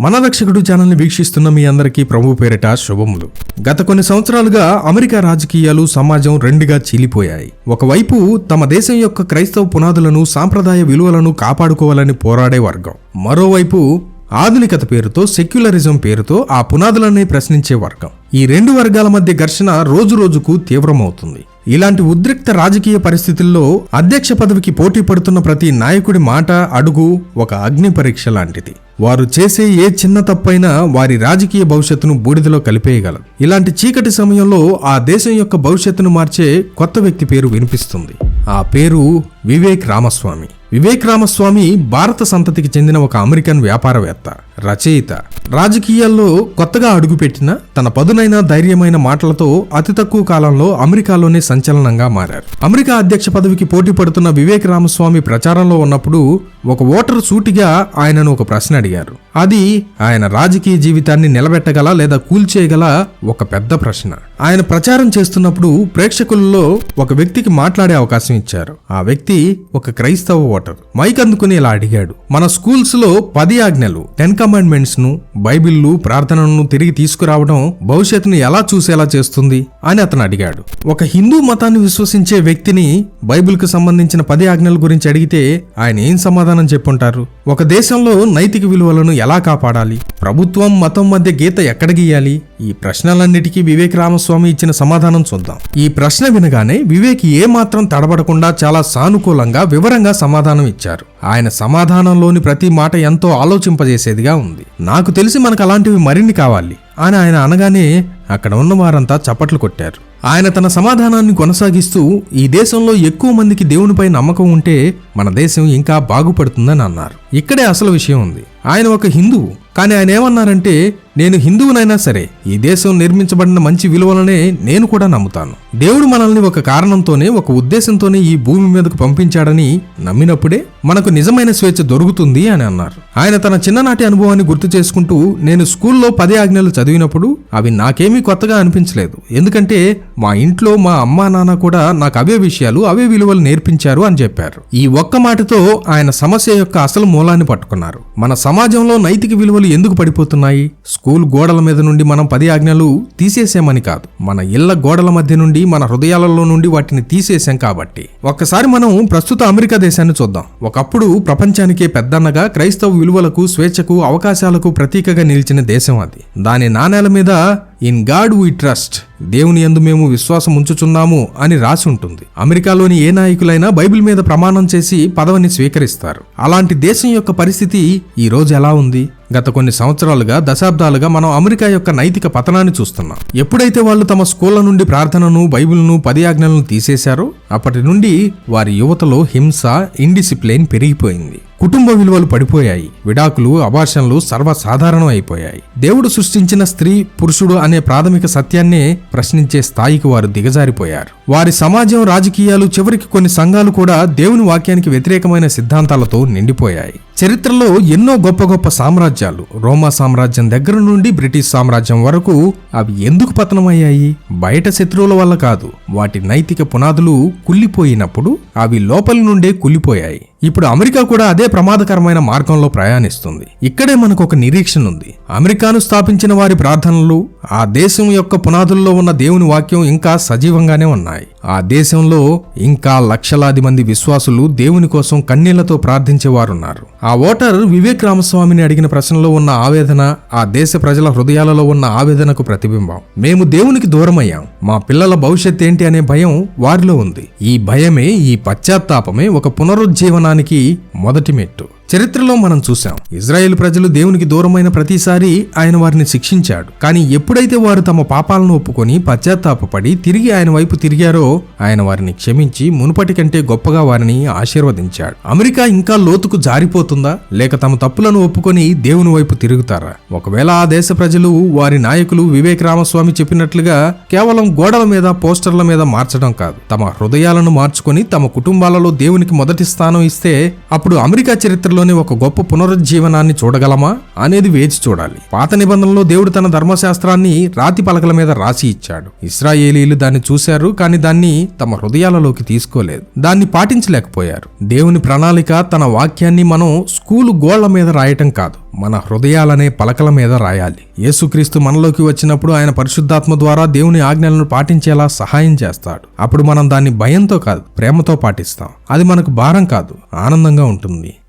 మన రక్షకుడు ఛానల్ని వీక్షిస్తున్న మీ అందరికీ ప్రభు పేరిట శుభములు. గత కొన్ని సంవత్సరాలుగా అమెరికా రాజకీయాలు సమాజం రెండుగా చీలిపోయాయి. ఒకవైపు తమ దేశం యొక్క క్రైస్తవ పునాదులను సాంప్రదాయ విలువలను కాపాడుకోవాలని పోరాడే వర్గం. మరోవైపు ఆధునికత పేరుతో సెక్యులరిజం పేరుతో ఆ పునాదులనే ప్రశ్నించే వర్గం. ఈ రెండు వర్గాల మధ్య ఘర్షణ రోజురోజుకు తీవ్రమవుతుంది. ఇలాంటి ఉద్రిక్త రాజకీయ పరిస్థితుల్లో అధ్యక్ష పదవికి పోటీ పడుతున్న ప్రతి నాయకుడి మాట అడుగు ఒక అగ్ని పరీక్ష లాంటిది. వారు చేసే ఏ చిన్న తప్పైనా వారి రాజకీయ భవిష్యత్తును బూడిదలో కలిపేయగలరు ఇలాంటి చీకటి సమయంలో ఆ దేశం యొక్క భవిష్యత్తును మార్చే కొత్త వ్యక్తి పేరు వినిపిస్తుంది. ఆ పేరు వివేక్ రామస్వామి. వివేక్ రామస్వామి భారత సంతతికి చెందిన ఒక అమెరికన్ వ్యాపారవేత్త రచయిత. రాజకీయాల్లో కొత్తగా అడుగుపెట్టిన తన పదునైన ధైర్యమైన మాటలతో అతి తక్కువ కాలంలో అమెరికాలోనే సంచలనంగా మారారు. అమెరికా అధ్యక్ష పదవికి పోటీ పడుతున్న వివేక్ రామస్వామి ప్రచారంలో ఉన్నప్పుడు ఒక ఓటరు సూటిగా ఆయనను ఒక ప్రశ్న అడిగారు. అది ఆయన రాజకీయ జీవితాన్ని నిలబెట్టగల లేదా కూల్చేయగల ఒక పెద్ద ప్రశ్న. ఆయన ప్రచారం చేస్తున్నప్పుడు ప్రేక్షకులలో ఒక వ్యక్తికి మాట్లాడే అవకాశం ఇచ్చారు. ఆ వ్యక్తి ఒక క్రైస్తవ ఓటర్. మైక్ అందుకుని ఇలా అడిగాడు. మన స్కూల్స్లో పది ఆజ్ఞలు టెన్ కమాండ్మెంట్స్ను బైబిల్లు ప్రార్థనలను తిరిగి తీసుకురావడం భవిష్యత్తును ఎలా చూసేలా చేస్తుంది అని అతను అడిగాడు. ఒక హిందూ మతాన్ని విశ్వసించే వ్యక్తిని బైబిల్కు సంబంధించిన పది ఆజ్ఞల గురించి అడిగితే ఆయన ఏం సమాధానం చెప్పుంటారు? ఒక దేశంలో నైతిక విలువలను ఎలా కాపాడాలి? ప్రభుత్వం మతం మధ్య గీత ఎక్కడ గీయాలి? ఈ ప్రశ్నలన్నిటికీ వివేక్ రామస్వామి ఇచ్చిన సమాధానం చూద్దాం. ఈ ప్రశ్న వినగానే వివేక్ ఏ మాత్రం తడబడకుండా చాలా సానుకూలంగా వివరంగా సమాధానం ఇచ్చారు. ఆయన సమాధానంలోని ప్రతి మాట ఎంతో ఆలోచింపజేసేదిగా ఉంది. నాకు తెలిసి మనకు అలాంటివి మరిన్ని కావాలి. అని ఆయన అనగానే అక్కడ ఉన్న వారంతా చప్పట్లు కొట్టారు. ఆయన తన సమాధానాన్ని కొనసాగిస్తూ ఈ దేశంలో ఎక్కువ మందికి దేవునిపై నమ్మకం ఉంటే మన దేశం ఇంకా బాగుపడుతుందని అన్నారు. ఇక్కడే అసలు విషయం ఉంది. ఆయన ఒక హిందువు కానీ ఆయన ఏమన్నారంటే నేను హిందువునైనా సరే ఈ దేశం నిర్మించబడిన మంచి విలువలనే నేను కూడా నమ్ముతాను. దేవుడు మనల్ని ఒక కారణంతోనే ఒక ఉద్దేశంతోనే ఈ భూమి మీదకు పంపించాడని నమ్మినప్పుడే మనకు నిజమైన స్వేచ్ఛ దొరుకుతుంది అని అన్నారు. ఆయన తన చిన్ననాటి అనుభవాన్ని గుర్తు చేసుకుంటూ నేను స్కూల్లో పదే ఆజ్ఞలు చదివినప్పుడు అవి నాకేమీ కొత్తగా అనిపించలేదు. ఎందుకంటే మా ఇంట్లో మా అమ్మా నాన్న కూడా నాకు అవే విషయాలు అవే విలువలు నేర్పించారు అని చెప్పారు. ఈ ఒక్క మాటతో ఆయన సమస్య యొక్క అసలు మూలాన్ని పట్టుకున్నారు. మన సమాజంలో నైతిక విలువలు ఎందుకు పడిపోతున్నాయి? స్కూల్ గోడల మీద నుండి మనం పది ఆజ్ఞలు తీసేసామని కాదు. మన ఇళ్ళ గోడల మధ్య నుండి మన హృదయాలలో నుండి వాటిని తీసేసాం కాబట్టి. ఒక్కసారి మనం ప్రస్తుత అమెరికా దేశాన్ని చూద్దాం. ఒకప్పుడు ప్రపంచానికే పెద్దన్నగా క్రైస్తవ విలువలకు స్వేచ్ఛకు అవకాశాలకు ప్రతీకగా నిలిచిన దేశం అది. దాని నాణేల మీద ఇన్ గాడ్ వీ ట్రస్ట్ దేవుని యందు మేము విశ్వాసం ఉంచుచున్నాము అని రాసి ఉంటుంది. అమెరికాలోని ఏ నాయకులైనా బైబిల్ మీద ప్రమాణం చేసి పదవిని స్వీకరిస్తారు. అలాంటి దేశం యొక్క పరిస్థితి ఈ రోజు ఎలా ఉంది? గత కొన్ని సంవత్సరాలుగా దశాబ్దాలుగా మనం అమెరికా యొక్క నైతిక పతనాన్ని చూస్తున్నాం. ఎప్పుడైతే వాళ్ళు తమ స్కూళ్ళ నుండి ప్రార్థనను బైబిల్ను పది ఆజ్ఞలను తీసేశారో అప్పటి నుండి వారి యువతలో హింస ఇండిసిప్లిన్ పెరిగిపోయింది. కుటుంబ విలువలు పడిపోయాయి. విడాకులు అభాషణలు సర్వసాధారణం అయిపోయాయి. దేవుడు సృష్టించిన స్త్రీ పురుషుడు అనే ప్రాథమిక సత్యాన్నే ప్రశ్నించే స్థాయికి వారు దిగజారిపోయారు. వారి సమాజం రాజకీయాలు చివరికి కొన్ని సంఘాలు కూడా దేవుని వాక్యానికి వ్యతిరేకమైన సిద్ధాంతాలతో నిండిపోయాయి. చరిత్రలో ఎన్నో గొప్ప గొప్ప సామ్రాజ్యాలు. రోమా సామ్రాజ్యం దగ్గర నుండి బ్రిటిష్ సామ్రాజ్యం వరకు అవి ఎందుకు పతనమయ్యాయి? బయట శత్రువుల వల్ల కాదు. వాటి నైతిక పునాదులు కుళ్ళిపోయినప్పుడు అవి లోపలి నుండే కుళ్ళిపోయాయి. ఇప్పుడు అమెరికా కూడా అదే ప్రమాదకరమైన మార్గంలో ప్రయాణిస్తుంది. ఇక్కడే మనకు ఒక నిరీక్షణ ఉంది అమెరికాను స్థాపించిన వారి ప్రార్థనలు ఆ దేశం యొక్క పునాదుల్లో ఉన్న దేవుని వాక్యం ఇంకా సజీవంగానే ఉన్నాయి. ఆ దేశంలో ఇంకా లక్షలాది మంది విశ్వాసులు దేవుని కోసం కన్నీళ్ళతో ప్రార్థించేవారున్నారు. ఆ ఓటర్ వివేక్ రామస్వామిని అడిగిన ప్రశ్నలో ఉన్న ఆవేదన ఆ దేశ ప్రజల హృదయాలలో ఉన్న ఆవేదనకు ప్రతిబింబం. మేము దేవునికి దూరమయ్యాం. మా పిల్లల భవిష్యత్ ఏంటి అనే భయం వారిలో ఉంది. ఈ భయమే ఈ పశ్చాత్తాపమే ఒక పునరుజ్జీవనానికి మొదటి మెట్టు. చరిత్రలో మనం చూసాం ఇజ్రాయెల్ ప్రజలు దేవునికి దూరమైన ప్రతిసారి ఆయన వారిని శిక్షించాడు. కానీ ఎప్పుడైతే వారు తమ పాపాలను ఒప్పుకొని పశ్చాత్తాపపడి తిరిగి ఆయన వైపు తిరిగారో ఆయన వారిని క్షమించి మునుపటి కంటే గొప్పగా వారిని ఆశీర్వదించాడు. అమెరికా ఇంకా లోతుకు జారిపోతుందా? లేక తమ తప్పులను ఒప్పుకొని దేవుని వైపు తిరుగుతారా? ఒకవేళ ఆ దేశ ప్రజలు వారి నాయకులు వివేక్ రామస్వామి చెప్పినట్లుగా కేవలం గోడల మీద పోస్టర్ల మీద మార్చడం కాదు. తమ హృదయాలను మార్చుకొని తమ కుటుంబాలలో దేవునికి మొదటి స్థానం ఇస్తే అప్పుడు అమెరికా చరిత్ర చరిత్రలోని ఒక గొప్ప పునరుజ్జీవనాన్ని చూడగలమా అనేది వేచి చూడాలి. పాత నిబంధనలో దేవుడు తన ధర్మశాస్త్రాన్ని రాతి పలకల మీద రాసి ఇచ్చాడు. ఇస్రాయేలీలు దాన్ని చూశారు కానీ దాన్ని తమ హృదయాలలోకి తీసుకోలేదు. దాన్ని పాటించలేకపోయారు. దేవుని ప్రణాళిక తన వాక్యాన్ని మనం స్కూలు గోళ్ళ మీద రాయటం కాదు. మన హృదయాలనే పలకల మీద రాయాలి. యేసుక్రీస్తు మనలోకి వచ్చినప్పుడు ఆయన పరిశుద్ధాత్మ ద్వారా దేవుని ఆజ్ఞలను పాటించేలా సహాయం చేస్తాడు. అప్పుడు మనం దాన్ని భయంతో కాదు ప్రేమతో పాటిస్తాం. అది మనకు భారం కాదు ఆనందంగా ఉంటుంది.